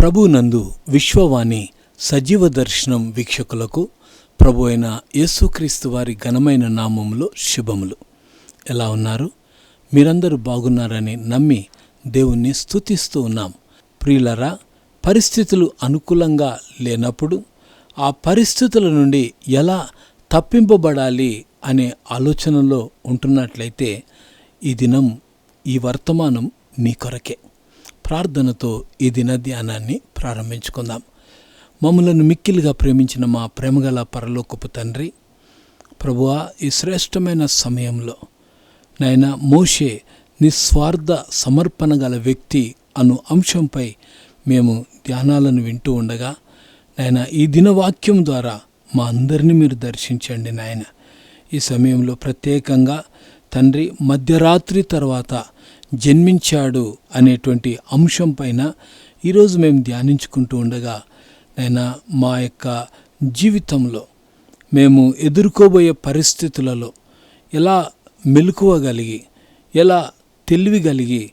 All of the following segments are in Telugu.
ప్రభునందు విశ్వవాణి సజీవ దర్శనం వీక్షకులకు ప్రభు అయిన యేసుక్రీస్తు వారి ఘనమైన నామములో శుభములు. ఎలా ఉన్నారు? మీరందరూ బాగున్నారని నమ్మి దేవుణ్ణి స్తుతిస్తూ ఉన్నాం. ప్రియులరా పరిస్థితులు అనుకూలంగా లేనప్పుడు ఆ పరిస్థితుల నుండి ఎలా తప్పింపబడాలి అనే ఆలోచనలో ఉంటున్నట్లయితే ఈ దినం ఈ వర్తమానం నీ కొరకే. ప్రార్థనతో ఈ దిన ధ్యానాన్ని ప్రారంభించుకుందాం. మమ్మలను మిక్కిలిగా ప్రేమించిన మా ప్రేమగల పరలోకపు తండ్రి ప్రభువా ఈ శ్రేష్టమైన సమయంలో నాయన మోషే నిస్వార్థ సమర్పణ గల వ్యక్తి అను అంశంపై మేము ధ్యానాలను వింటూ ఉండగా నాయన ఈ దినవాక్యం ద్వారా మా అందరినీ మీరు దర్శించండి నాయన. ఈ సమయంలో ప్రత్యేకంగా తండ్రి మధ్యరాత్రి తర్వాత జన్మించాడు అనేటువంటి అంశం పైన ఈరోజు మేము ధ్యానించుకుంటూ ఉండగా నైనా మా యొక్క జీవితంలో మేము ఎదుర్కోబోయే పరిస్థితులలో ఎలా మెలకువగలిగి ఎలా తెలివి కలిగి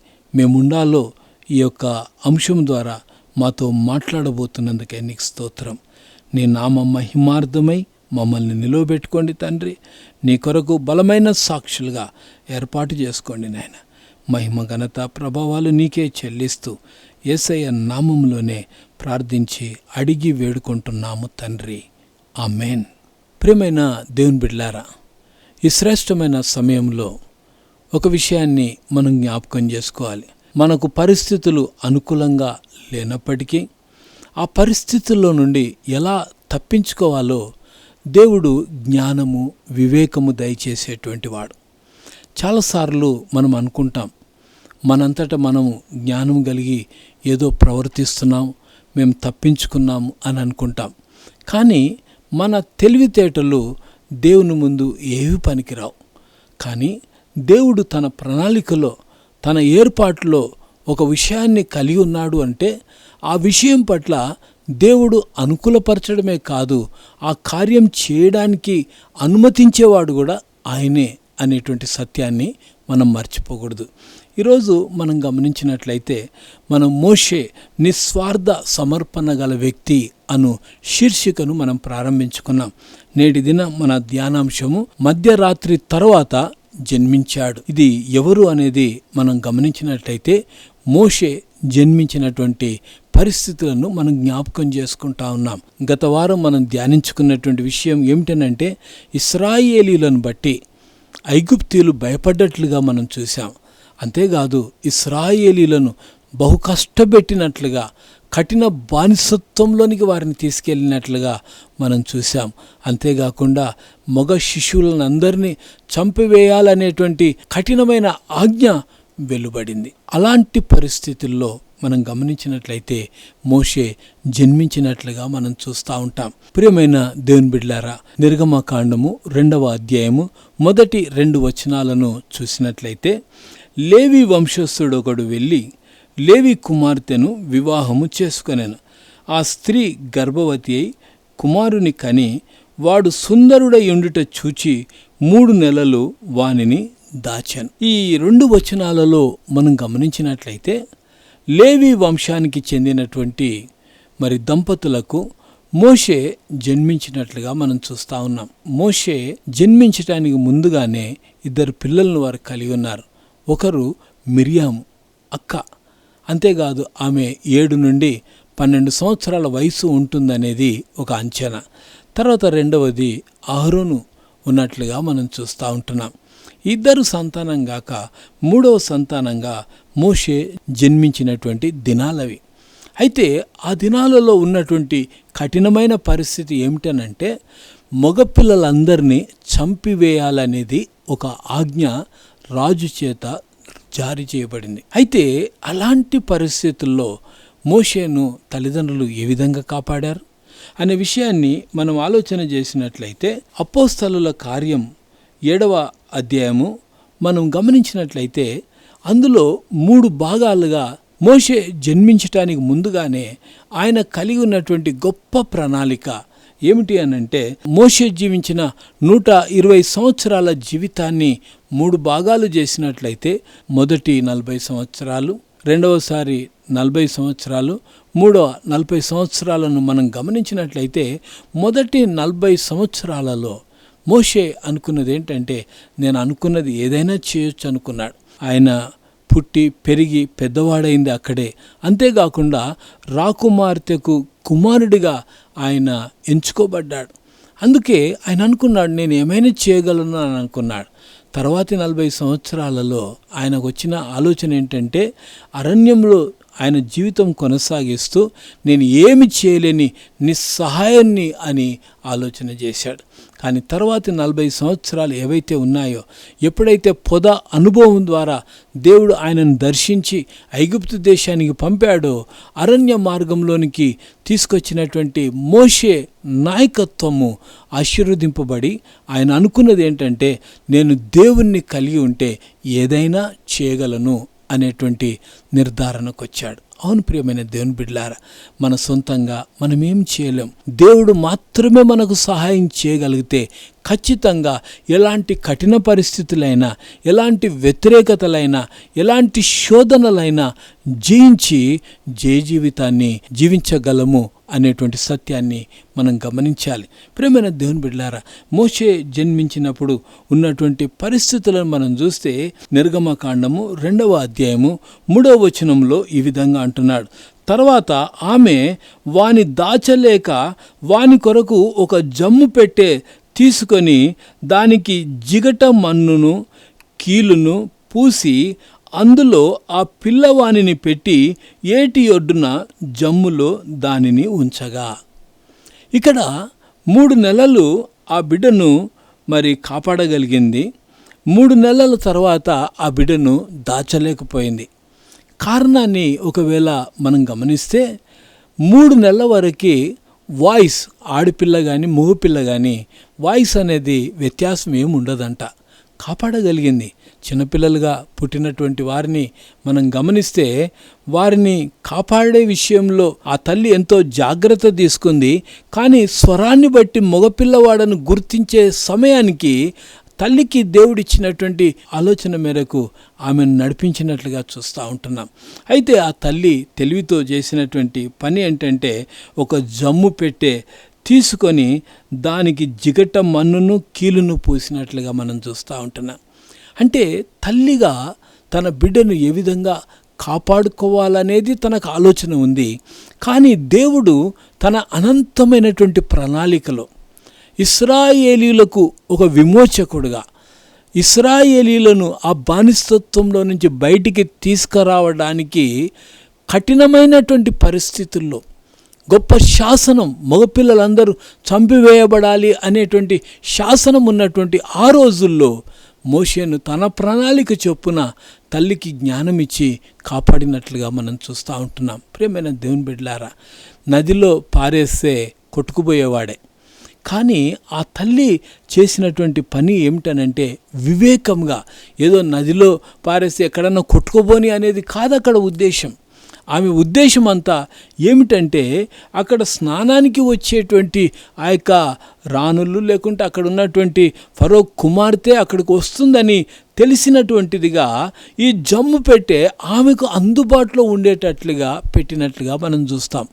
ఈ యొక్క అంశం ద్వారా మాతో మాట్లాడబోతున్నందుకే నీకు స్తోత్రం. నీ నామ మహిమార్థమై మమ్మల్ని నిలవబెట్టుకోండి తండ్రి. నీ కొరకు బలమైన సాక్షులుగా ఏర్పాటు చేసుకోండి నాయన. మహిమ ఘనత ప్రభావాలు నీకే చెల్లిస్తూ ఏసయ్య నామంలోనే ప్రార్థించి అడిగి వేడుకుంటున్నాము తండ్రి. ఆమెన్. ప్రియమైన దేవుని బిడ్లారా ఈ శ్రేష్టమైన సమయంలో ఒక విషయాన్ని మనం జ్ఞాపకం చేసుకోవాలి. మనకు పరిస్థితులు అనుకూలంగా లేనప్పటికీ ఆ పరిస్థితుల్లో నుండి ఎలా తప్పించుకోవాలో దేవుడు జ్ఞానము వివేకము దయచేసేటువంటి వాడు. చాలాసార్లు మనం అనుకుంటాం మనంతట మనము జ్ఞానం కలిగి ఏదో ప్రవర్తిస్తున్నాం మేము తప్పించుకున్నాము అని అనుకుంటాం. కానీ మన తెలివితేటలు దేవుని ముందు ఏవి పనికిరావు. కానీ దేవుడు తన ప్రణాళికలో తన ఏర్పాటులో ఒక విషయాన్ని కలిగి ఉన్నాడు అంటే ఆ విషయం పట్ల దేవుడు అనుకూలపరచడమే కాదు ఆ కార్యం చేయడానికి అనుమతించేవాడు కూడా ఆయనే అనేటువంటి సత్యాన్ని మనం మర్చిపోకూడదు. ఈరోజు మనం గమనించినట్లయితే మనం మోషే నిస్వార్థ సమర్పణ గల వ్యక్తి అను శీర్షికను మనం ప్రారంభించుకున్నాం. నేటి దిన మన ధ్యానాంశము మధ్యరాత్రి తర్వాత జన్మించాడు. ఇది ఎవరు అనేది మనం గమనించినట్లయితే మోషే జన్మించినటువంటి పరిస్థితులను మనం జ్ఞాపకం చేసుకుంటా ఉన్నాం. గత వారం మనం ధ్యానించుకున్నటువంటి విషయం ఏమిటనంటే ఇస్రాయేలీలను బట్టి ఐగుప్తీలు భయపడ్డట్లుగా మనం చూసాం అంతేకాదు ఇస్రాయేలీలను బహు కష్టపెట్టినట్లుగా కఠిన బానిసత్వంలోనికి వారిని తీసుకెళ్ళినట్లుగా మనం చూసాం అంతేకాకుండా మగ శిశువులను అందరినీ చంపివేయాలనేటువంటి కఠినమైన ఆజ్ఞ వెలువడింది. అలాంటి పరిస్థితుల్లో మనం గమనించినట్లయితే మోషే జన్మించినట్లుగా మనం చూస్తూ ఉంటాం. ప్రియమైన దేవుని బిడ్లారా నిర్గమకాండము రెండవ అధ్యాయము మొదటి రెండు వచనాలను చూసినట్లయితే లేవి వంశస్థుడు ఒకడు వెళ్ళి లేవి కుమార్తెను వివాహము చేసుకొనెను. ఆ స్త్రీ గర్భవతి అయి కుమారుని కని వాడు సుందరుడై ఉండుట చూచి మూడు నెలలు వానిని దాచాను. ఈ రెండు వచనాలలో మనం గమనించినట్లయితే లేవి వంశానికి చెందినటువంటి మరి దంపతులకు మోషే జన్మించినట్లుగా మనం చూస్తూ ఉన్నాం. మోషే జన్మించటానికి ముందుగానే ఇద్దరు పిల్లలను వారు కలిగి ఉన్నారు. ఒకరు మిరియాము అక్క. అంతేకాదు ఆమె ఏడు నుండి పన్నెండు సంవత్సరాల వయసు ఉంటుందనేది ఒక అంచనా. తర్వాత రెండవది అహరోను ఉన్నట్లుగా మనం చూస్తూ ఉంటున్నాం. ఇద్దరు సంతానం గాక మూడవ సంతానంగా మోషే జన్మించినటువంటి దినాలవి అయితే ఆ దినాలలో ఉన్నటువంటి కఠినమైన పరిస్థితి ఏమిటనంటే మగపిల్లలందరినీ చంపివేయాలనేది ఒక ఆజ్ఞ రాజు చేత జారీ చేయబడింది. అయితే అలాంటి పరిస్థితుల్లో మోషేను తల్లిదండ్రులు ఏ విధంగా కాపాడారు? అనే విషయాన్ని మనం ఆలోచన చేసినట్లయితే అపోస్తలుల కార్యం ఏడవ అధ్యాయము మనం గమనించినట్లయితే అందులో మూడు భాగాలుగా మోషే జన్మించటానికి ముందుగానే ఆయన కలిగి ఉన్నటువంటి గొప్ప ప్రణాళిక ఏమిటి అనంటే మోషే జీవించిన నూట ఇరవై సంవత్సరాల జీవితాన్ని మూడు భాగాలు చేసినట్లయితే మొదటి నలభై సంవత్సరాలు రెండవసారి నలభై సంవత్సరాలు మూడవ నలభై సంవత్సరాలను మనం గమనించినట్లయితే మొదటి నలభై సంవత్సరాలలో మోషే అనుకున్నది ఏంటంటే నేను అనుకున్నది ఏదైనా చేయొచ్చు అనుకున్నాడు. ఆయన పుట్టి పెరిగి పెద్దవాడైంది అక్కడే. అంతేకాకుండా రాకుమార్తెకు కుమారుడిగా ఆయన ఎంచుకోబడ్డాడు. అందుకే ఆయన అనుకున్నాడు నేను ఏమైనా చేయగలను అని అనుకున్నాడు. తర్వాతి నలభై సంవత్సరాలలో ఆయనకు వచ్చిన ఆలోచన ఏంటంటే అరణ్యంలో ఆయన జీవితం కొనసాగిస్తూ నేను ఏమి చేయలేని నిస్సహాయాన్ని అని ఆలోచన చేశాడు. కానీ తర్వాతి నలభై సంవత్సరాలు ఏవైతే ఉన్నాయో ఎప్పుడైతే పొద అనుభవం ద్వారా దేవుడు ఆయనను దర్శించి ఐగుప్తు దేశానికి పంపాడో అరణ్య మార్గంలోనికి తీసుకొచ్చినటువంటి మోషే నాయకత్వము ఆశీర్వదింపబడి ఆయన అనుకున్నది ఏంటంటే నేను దేవుణ్ణి కలిగి ఉంటే ఏదైనా చేయగలను. అనేటువంటి నిర్ధారణకు వచ్చాడు అవును ప్రియమైన దేవుని బిడ్లారా మన సొంతంగా మనమేం చేయలేం. దేవుడు మాత్రమే మనకు సహాయం చేయగలిగితే ఖచ్చితంగా ఎలాంటి కఠిన పరిస్థితులైనా ఎలాంటి వ్యతిరేకతలైనా ఎలాంటి శోధనలైనా జయించి జయ జీవితాన్ని జీవించగలము. అనేటువంటి సత్యాన్ని మనం గమనించాలి. ప్రేమైన దేవుని బిడ్డారా మోషే జన్మించినప్పుడు ఉన్నటువంటి పరిస్థితులను మనం చూస్తే నిర్గమకాండము రెండవ అధ్యాయము మూడవ వచనంలో ఈ విధంగా అంటున్నాడు. తర్వాత ఆమె వాని దాచలేక వాని కొరకు ఒక జమ్ము పెట్టే తీసుకొని దానికి జిగట మన్నును కీలును పూసి అందులో ఆ పిల్లవానిని పెట్టి ఏటి ఒడ్డున జమ్ములో దానిని ఉంచగా. ఇక్కడ మూడు నెలలు ఆ బిడ్డను మరి కాపాడగలిగింది. మూడు నెలల తర్వాత ఆ బిడ్డను దాచలేకపోయింది. కారణాన్ని ఒకవేళ మనం గమనిస్తే మూడు నెలల వరకు వాయిస్ ఆడపిల్ల కానీ మగపిల్ల కానీ వాయిస్ అనేది వ్యత్యాసం ఏమి ఉండదంట కాపాడగలిగింది. చిన్నపిల్లలుగా పుట్టినటువంటి వారిని మనం గమనిస్తే వారిని కాపాడే విషయంలో ఆ తల్లి ఎంతో జాగ్రత్త తీసుకుంది. కానీ స్వరాన్ని బట్టి మగపిల్లవాడను గుర్తించే సమయానికి తల్లికి దేవుడిచ్చినటువంటి ఆలోచన మేరకు ఆమెను నడిపించినట్లుగా చూస్తూ ఉంటున్నాం. అయితే ఆ తల్లి తెలివితో చేసినటువంటి పని ఏంటంటే ఒక జమ్ము పెట్టే తీసుకొని దానికి జిగట మన్నును కీలును పూసినట్లుగా మనం చూస్తూ ఉంటున్నాం. అంటే తల్లిగా తన బిడ్డను ఏ విధంగా కాపాడుకోవాలనేది తనకు ఆలోచన ఉంది. కానీ దేవుడు తన అనంతమైనటువంటి ప్రణాళికలో ఇస్రాయేలీలకు ఒక విమోచకుడుగా ఇస్రాయేలీలను ఆ బానిసత్వంలో నుంచి బయటికి తీసుకురావడానికి కఠినమైనటువంటి పరిస్థితుల్లో గొప్ప శాసనం మగపిల్లలందరూ చంపివేయబడాలి అనేటువంటి శాసనం ఉన్నటువంటి ఆ రోజుల్లో మోషేను తన ప్రణాళిక చొప్పున తల్లికి జ్ఞానం ఇచ్చి కాపాడినట్లుగా మనం చూస్తూ ఉంటున్నాం. ప్రియమైన దేవుని బిడ్డలారా నదిలో పారేస్తే కొట్టుకుపోయేవాడే. కానీ ఆ తల్లి చేసినటువంటి పని ఏమిటనంటే వివేకంగా ఏదో నదిలో పారేస్తే ఎక్కడన్నా కొట్టుకోబోని అనేది కాదు అక్కడ ఉద్దేశం. ఆమె ఉద్దేశం అంతా ఏమిటంటే అక్కడ స్నానానికి వచ్చేటువంటి ఆ యొక్క రాణులు లేకుంటే అక్కడ ఉన్నటువంటి ఫరో కుమార్తె అక్కడికి వస్తుందని తెలిసినటువంటిదిగా ఈ జమ్ము పెట్టే ఆమెకు అందుబాటులో ఉండేటట్లుగా పెట్టినట్లుగా మనం చూస్తాం.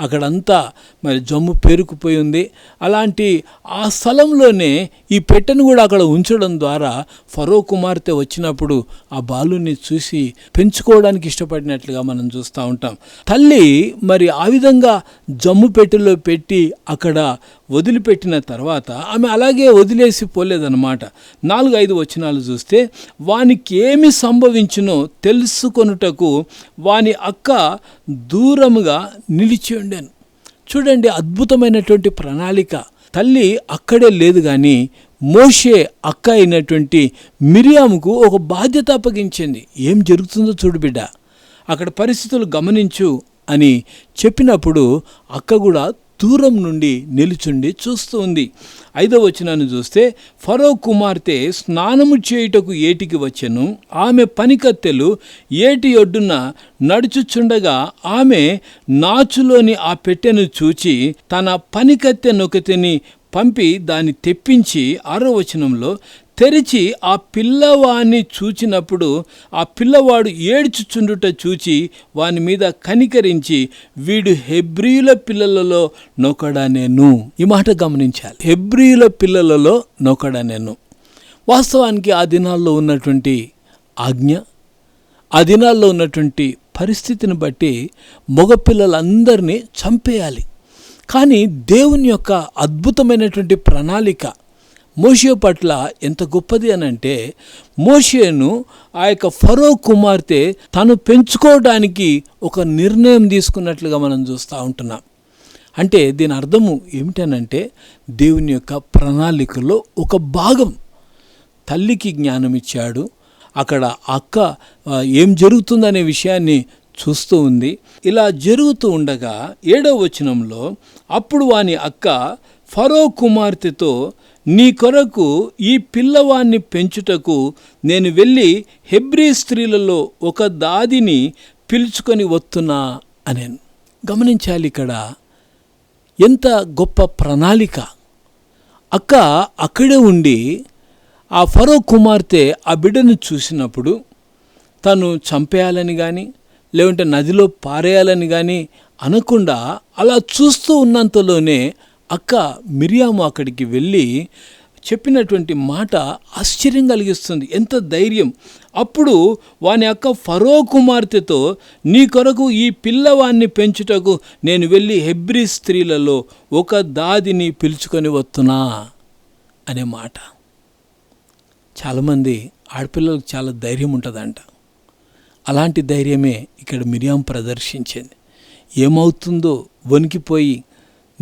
అక్కడంతా మరి జమ్ము పేరుకుపోయి ఉంది. అలాంటి ఆ స్థలంలోనే ఈ పెట్టెను కూడా అక్కడ ఉంచడం ద్వారా ఫరో కుమార్తె వచ్చినప్పుడు ఆ బాలుని చూసి పెంచుకోవడానికి ఇష్టపడినట్లుగా మనం చూస్తూ ఉంటాం. తల్లి మరి ఆ విధంగా జమ్ము పెట్టెలో పెట్టి అక్కడ వదిలిపెట్టిన తర్వాత ఆమె అలాగే వదిలేసి పోలేదన్నమాట. నాలుగు ఐదు వచనాలు చూస్తే వానికి ఏమి సంభవించినో తెలుసుకొనుటకు వాని అక్క దూరముగా నిలిచి ఉండాను. చూడండి అద్భుతమైనటువంటి ప్రణాళిక. తల్లి అక్కడే లేదు కానీ మోషే అక్క అయినటువంటి మిరియాముకు ఒక బాధ్యత అప్పగించింది. ఏం జరుగుతుందో చూడు బిడ్డ. అక్కడ పరిస్థితులు గమనించు అని చెప్పినప్పుడు అక్క కూడా దూరం నుండి నిలుచుండి చూస్తూ ఉంది. ఐదవ వచనాన్ని చూస్తే ఫరో కుమార్తె స్నానము చేయుటకు ఏటికి వచ్చెను? ఆమె పనికత్తెలు ఏటి ఒడ్డున నడుచుచుండగా ఆమె నాచులోని ఆ పెట్టెను చూచి తన పనికత్తె నొకతిని పంపి దాన్ని తెప్పించి ఆరో వచనంలో తెరిచి ఆ పిల్లవాడిని చూచినప్పుడు ఆ పిల్లవాడు ఏడ్చుచుండుట చూచి వాని మీద కనికరించి వీడు హెబ్రియుల పిల్లలలో నొకడా నేను ఈ మాట గమనించాలి. హెబ్రియుల పిల్లలలో నొకడా నేను వాస్తవానికి ఆ దినాల్లో ఉన్నటువంటి ఆజ్ఞ ఆ దినాల్లో ఉన్నటువంటి పరిస్థితిని బట్టి మగపిల్లలందరినీ చంపేయాలి. కానీ దేవుని యొక్క అద్భుతమైనటువంటి ప్రణాళిక మోషే పట్ల ఎంత గొప్పది అని అంటే మోషేను ఆ యొక్క ఫరో కుమార్తె తను పెంచుకోవడానికి ఒక నిర్ణయం తీసుకున్నట్లుగా మనం చూస్తూ ఉంటున్నాం. అంటే దీని అర్థము ఏమిటనంటే దేవుని యొక్క ప్రణాళికలో ఒక భాగం తల్లికి జ్ఞానం ఇచ్చాడు. అక్కడ అక్క ఏం జరుగుతుందనే విషయాన్ని చూస్తూ ఉంది. ఇలా జరుగుతూ ఉండగా ఏడవ వచనంలో అప్పుడు వాని అక్క ఫరో కుమార్తెతో నీ కొరకు ఈ పిల్లవాన్ని పెంచుటకు నేను వెళ్ళి హెబ్రీ స్త్రీలలో ఒక దాదిని పిలుచుకొని వస్తున్నా అనేను. గమనించాలి ఇక్కడ ఎంత గొప్ప ప్రణాళిక. అక్క అక్కడే ఉండి ఆ ఫరో కుమార్తె ఆ బిడ్డను చూసినప్పుడు తను చంపేయాలని కానీ లేకుంటే నదిలో పారేయాలని కానీ అనకుండా అలా చూస్తూ ఉన్నంతలోనే అక్క మిరియాము అక్కడికి వెళ్ళి చెప్పినటువంటి మాట ఆశ్చర్యం కలిగిస్తుంది. ఎంత ధైర్యం. అప్పుడు వాని అక్క ఫరో కుమార్తెతో నీ కొరకు ఈ పిల్లవాన్ని పెంచుటకు నేను వెళ్ళి హెబ్రి స్త్రీలలో ఒక దాదిని పిలుచుకొని వస్తున్నా అనే మాట. చాలామంది ఆడపిల్లలకు చాలా ధైర్యం ఉంటుందంట. అలాంటి ధైర్యమే ఇక్కడ మిరియాం ప్రదర్శించింది. ఏమవుతుందో వణికిపోయి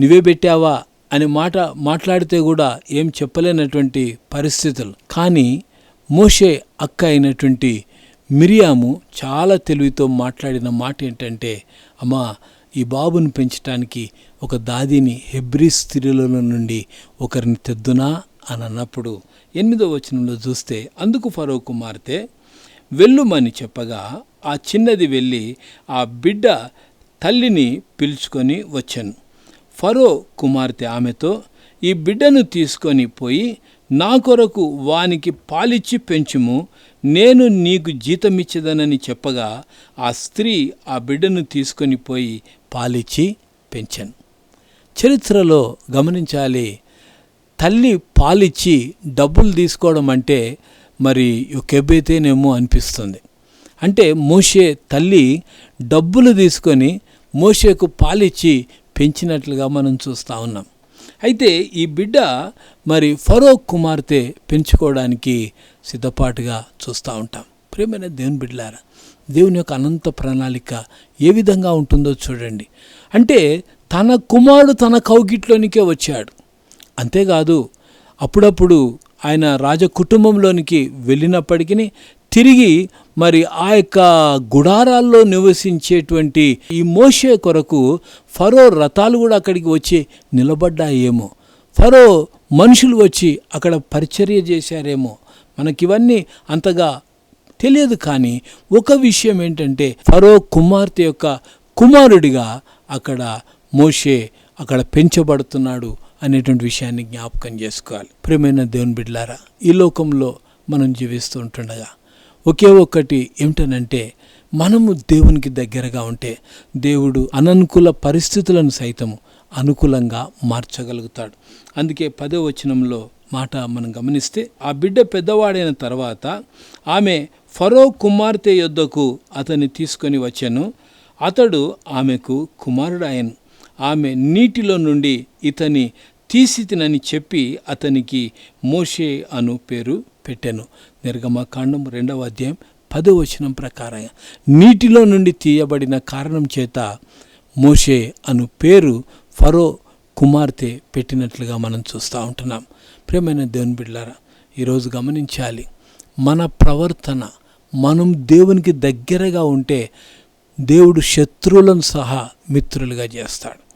నువ్వే పెట్టావా అనే మాట మాట్లాడితే కూడా ఏం చెప్పలేనటువంటి పరిస్థితులు. కానీ మోషే అక్క అయినటువంటి మిరియాము చాలా తెలివితో మాట్లాడిన మాట ఏంటంటే అమ్మా ఈ బాబుని పెంచటానికి ఒక దాదిని హెబ్రీ స్త్రీల నుండి ఒకరిని తెద్దునా అని అన్నప్పుడు ఎనిమిదో వచనంలో చూస్తే అందుకు ఫరో కుమార్తె వెళ్ళుమని చెప్పగా ఆ చిన్నది వెళ్ళి ఆ బిడ్డ తల్లిని పిలుచుకొని వచ్చాను. ఫరో కుమార్తె ఆమెతో ఈ బిడ్డను తీసుకొని పోయి నా కొరకు వానికి పాలిచ్చి పెంచుము నేను నీకు జీతమిచ్చదనని చెప్పగా ఆ స్త్రీ ఆ బిడ్డను తీసుకొని పోయి పాలిచ్చి పెంచాను. చరిత్రలో గమనించాలి తల్లి పాలిచ్చి డబ్బులు తీసుకోవడం అంటే మరి కెబ్బైతేనేమో అనిపిస్తుంది. అంటే మోషే తల్లి డబ్బులు తీసుకొని మోషేకు పాలిచ్చి పెంచినట్లుగా మనం చూస్తూ ఉన్నాం. అయితే ఈ బిడ్డ మరి ఫరో కుమార్తె పెంచుకోవడానికి సిద్ధపాటుగా చూస్తూ ఉంటాం. ప్రేమైన దేవుని బిడ్డలారా దేవుని యొక్క అనంత ప్రణాళిక ఏ విధంగా ఉంటుందో చూడండి. అంటే తన కుమారుడు తన కౌగిట్లోనికే వచ్చాడు. అంతేకాదు అప్పుడప్పుడు ఆయన రాజ కుటుంబంలోనికి వెళ్ళినప్పటికీ తిరిగి మరి ఆ యొక్క గుడారాల్లో నివసించేటువంటి ఈ మోషే కొరకు ఫరో రథాలు కూడా అక్కడికి వచ్చి నిలబడ్డాయేమో. ఫరో మనుషులు వచ్చి అక్కడ పరిచర్య చేశారేమో. మనకివన్నీ అంతగా తెలియదు కానీ ఒక విషయం ఏంటంటే ఫరో కుమార్తె యొక్క కుమారుడిగా అక్కడ మోషే అక్కడ పెంచబడుతున్నాడు అనేటువంటి విషయాన్ని జ్ఞాపకం చేసుకోవాలి. ప్రేమైన దేవుని బిడ్లారా ఈ లోకంలో మనం జీవిస్తూ ఉంటుండగా ఒకే ఒక్కటి ఏమిటనంటే మనము దేవునికి దగ్గరగా ఉంటే దేవుడు అననుకూల పరిస్థితులను సైతం అనుకూలంగా మార్చగలుగుతాడు. అందుకే పదో వచనంలో మాట మనం గమనిస్తే ఆ బిడ్డ పెద్దవాడైన తర్వాత ఆమె ఫరో కుమార్తె యొద్దకు అతన్ని తీసుకొని వచ్చాను. అతడు ఆమెకు కుమారుడాయను ఆమె నీటిలో నుండి ఇతని తీసితినని చెప్పి అతనికి మోషే అను పేరు పెట్టాను. నిర్గమకాండం రెండవ అధ్యాయం పదో వచనం ప్రకారం. నీటిలో నుండి తీయబడిన కారణం చేత మోషే అను పేరు ఫరో కుమార్తె పెట్టినట్లుగా మనం చూస్తూ ఉంటున్నాం. ప్రియమైన దేవుని బిడ్డారా ఈరోజు గమనించాలి. మన ప్రవర్తన మనం దేవునికి దగ్గరగా ఉంటే దేవుడు శత్రువులను సహా మిత్రులుగా చేస్తాడు.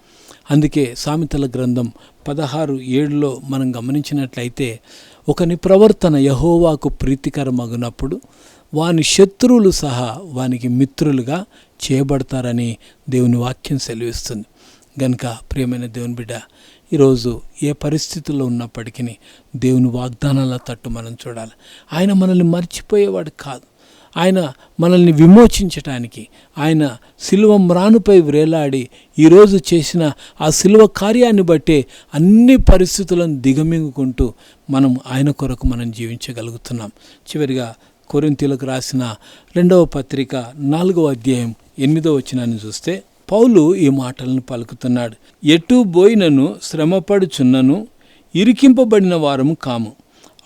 అందుకే సామెతల గ్రంథం పదహారు ఏడులో మనం గమనించినట్లయితే ఒకని ప్రవర్తన యహోవాకు ప్రీతికరమగునప్పుడు వాని శత్రువులు సహా వానికి మిత్రులుగా చేయబడతారని దేవుని వాక్యం సెలవిస్తుంది. గనుక ప్రియమైన దేవుని బిడ్డ ఈరోజు ఏ పరిస్థితుల్లో ఉన్నప్పటికీ దేవుని వాగ్దానాల తట్టు మనం చూడాలి. ఆయన మనల్ని మర్చిపోయేవాడు కాదు. ఆయన మనల్ని విమోచించటానికి ఆయన శిలువ మ్రానుపై వ్రేలాడి ఈరోజు చేసిన ఆ శిలువ కార్యాన్ని బట్టే అన్ని పరిస్థితులను దిగమింగుకుంటూ మనం ఆయన కొరకు మనం జీవించగలుగుతున్నాం. చివరిగా కొరింతీలకు రాసిన రెండవ పత్రిక నాలుగవ అధ్యాయం ఎనిమిదవ వచనాన్ని చూస్తే పౌలు ఈ మాటలను పలుకుతున్నాడు. ఎటు బోయినను శ్రమపడుచున్నను ఇరికింపబడిన వారము కాము.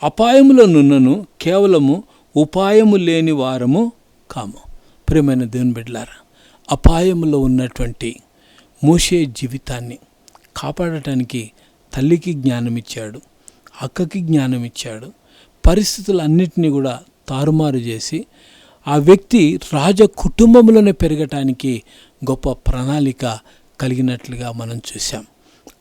అపాయములనున్నను కేవలము ఉపాయము లేని వారము కాము. ప్రియమైన దేవుని బిడ్డలారా అపాయములో ఉన్నటువంటి మూసే జీవితాన్ని కాపాడటానికి తల్లికి జ్ఞానం ఇచ్చాడు అక్కకి జ్ఞానం ఇచ్చాడు పరిస్థితులన్నిటినీ కూడా తారుమారు చేసి ఆ వ్యక్తి రాజ కుటుంబంలోనే పెరగటానికి గొప్ప ప్రణాళిక కలిగినట్లుగా మనం చూసాం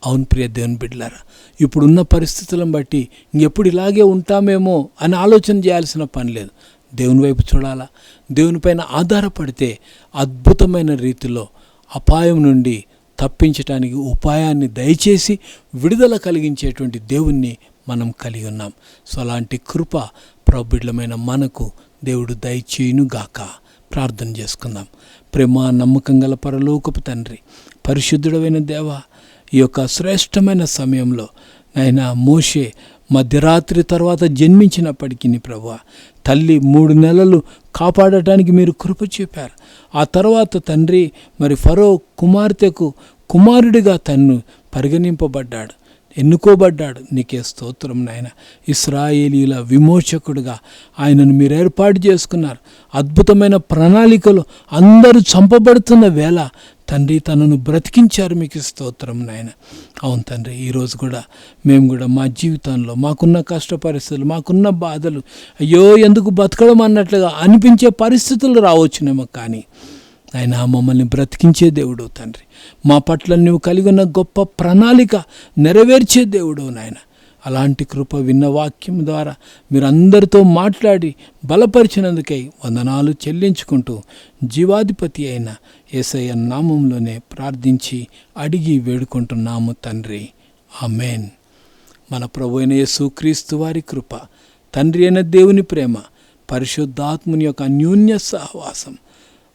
అవును ప్రియ దేవుని బిడ్డలారా ఇప్పుడున్న పరిస్థితులను బట్టి ఇంకెప్పుడు ఇలాగే ఉంటామేమో అని ఆలోచన చేయాల్సిన పని లేదు. దేవుని వైపు చూడాలా? దేవునిపైన ఆధారపడితే అద్భుతమైన రీతిలో అపాయం నుండి తప్పించటానికి ఉపాయాన్ని దయచేసి విడుదల కలిగించేటువంటి దేవుణ్ణి మనం కలిగి ఉన్నాం. సో అలాంటి కృప ప్రబిడ్లమైన మనకు దేవుడు దయచేయును గాక ప్రార్థన చేసుకుందాం. ప్రేమ నమ్మకం గల పరలోకపు తండ్రి పరిశుద్ధుడమైన దేవ ఈ యొక్క శ్రేష్టమైన సమయంలో నాయన మోషే మధ్యరాత్రి తర్వాత జన్మించినప్పటికీ ప్రభు తల్లి మూడు నెలలు కాపాడటానికి మీరు కృప చూపారు. ఆ తర్వాత తండ్రి మరి ఫరో కుమార్తెకు కుమారుడిగా తన్ను పరిగణింపబడ్డాడు ఎన్నుకోబడ్డాడు. నీకే స్తోత్రం నాయన. ఇస్రాయేలీల విమోచకుడుగా ఆయనను మీరు ఏర్పాటు చేసుకున్నారు. అద్భుతమైన ప్రణాళికలు అందరూ చంపబడుతున్న వేళ తండ్రి తనను బ్రతికించారు మీకు స్తోత్రం నాయన. అవును తండ్రి ఈరోజు కూడా మేము కూడా మా జీవితంలో మాకున్న కష్ట పరిస్థితులు మాకున్న బాధలు అయ్యో ఎందుకు బతకడం అన్నట్లుగా అనిపించే పరిస్థితులు రావచ్చునేమో కానీ ఆయన మమ్మల్ని బ్రతికించే దేవుడు తండ్రి. మా పట్ల నువ్వు కలిగి ఉన్న గొప్ప ప్రణాళిక నెరవేర్చే దేవుడు నాయన. అలాంటి కృప విన్న వాక్యం ద్వారా మీరు అందరితో మాట్లాడి బలపరిచినందుకై వందనాలు చెల్లించుకుంటూ జీవాధిపతి అయిన ఏసయ్య నామంలోనే ప్రార్థించి అడిగి వేడుకుంటున్నాము తండ్రి. ఆమెన్. మన ప్రభు అయిన యేసుక్రీస్తు వారి కృప తండ్రి అయిన దేవుని ప్రేమ పరిశుద్ధాత్ముని యొక్క అన్యూన్య సహవాసం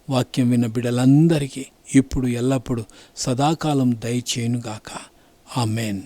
వాక్యం విన్న బిడ్డలందరికీ ఇప్పుడు ఎల్లప్పుడూ సదాకాలం దయచేయునుగాక. ఆమెన్.